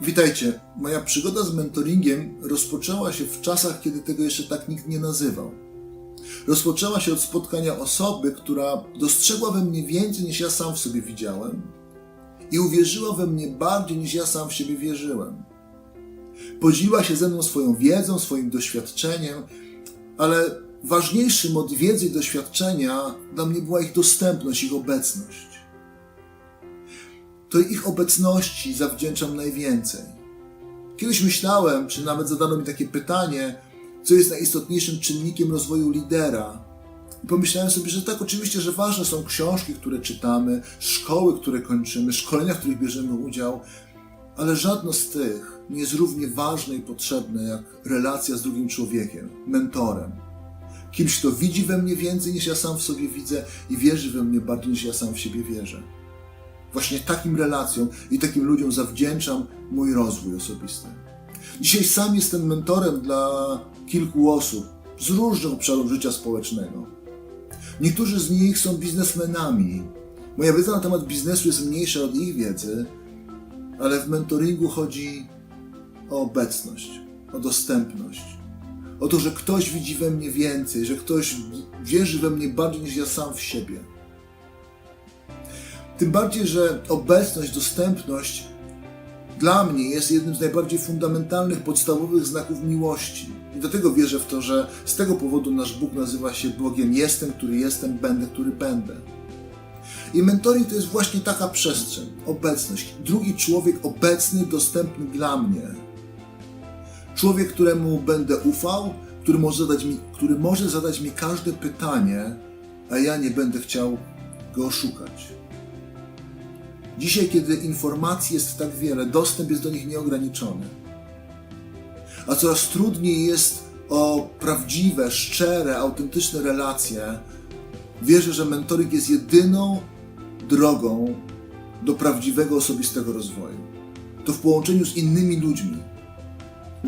Witajcie. Moja przygoda z mentoringiem rozpoczęła się w czasach, kiedy tego jeszcze tak nikt nie nazywał. Rozpoczęła się od spotkania osoby, która dostrzegła we mnie więcej niż ja sam w sobie widziałem i uwierzyła we mnie bardziej niż ja sam w siebie wierzyłem. Podzieliła się ze mną swoją wiedzą, swoim doświadczeniem, ale ważniejszym od wiedzy i doświadczenia dla mnie była ich dostępność, ich obecność to ich obecności zawdzięczam najwięcej. Kiedyś myślałem, czy nawet zadano mi takie pytanie, co jest najistotniejszym czynnikiem rozwoju lidera. I pomyślałem sobie, że tak, oczywiście, że ważne są książki, które czytamy, szkoły, które kończymy, szkolenia, w których bierzemy udział, ale żadno z tych nie jest równie ważne i potrzebne jak relacja z drugim człowiekiem, mentorem. Kimś, kto widzi we mnie więcej niż ja sam w sobie widzę i wierzy we mnie bardziej niż ja sam w siebie wierzę. Właśnie takim relacjom i takim ludziom zawdzięczam mój rozwój osobisty. Dzisiaj sam jestem mentorem dla kilku osób z różnych obszarów życia społecznego. Niektórzy z nich są biznesmenami. Moja wiedza na temat biznesu jest mniejsza od ich wiedzy, ale w mentoringu chodzi o obecność, o dostępność. O to, że ktoś widzi we mnie więcej, że ktoś wierzy we mnie bardziej niż ja sam w siebie. Tym bardziej, że obecność, dostępność dla mnie jest jednym z najbardziej fundamentalnych, podstawowych znaków miłości. I dlatego wierzę w to, że z tego powodu nasz Bóg nazywa się Bogiem Jestem, który jestem, będę, który będę. I mentoring to jest właśnie taka przestrzeń, obecność. Drugi człowiek obecny, dostępny dla mnie. Człowiek, któremu będę ufał, który może zadać mi, który może zadać mi każde pytanie, a ja nie będę chciał go oszukać. Dzisiaj, kiedy informacji jest tak wiele, dostęp jest do nich nieograniczony, a coraz trudniej jest o prawdziwe, szczere, autentyczne relacje, wierzę, że mentoring jest jedyną drogą do prawdziwego osobistego rozwoju. To w połączeniu z innymi ludźmi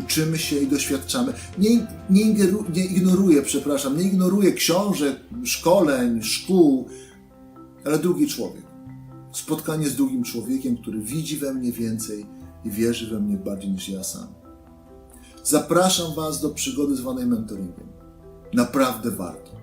uczymy się i doświadczamy. Nie, nie, nie ignoruję, przepraszam, nie ignoruję książek, szkoleń, szkół, ale drugi człowiek spotkanie z drugim człowiekiem, który widzi we mnie więcej i wierzy we mnie bardziej niż ja sam. Zapraszam Was do przygody zwanej mentoringiem. Naprawdę warto.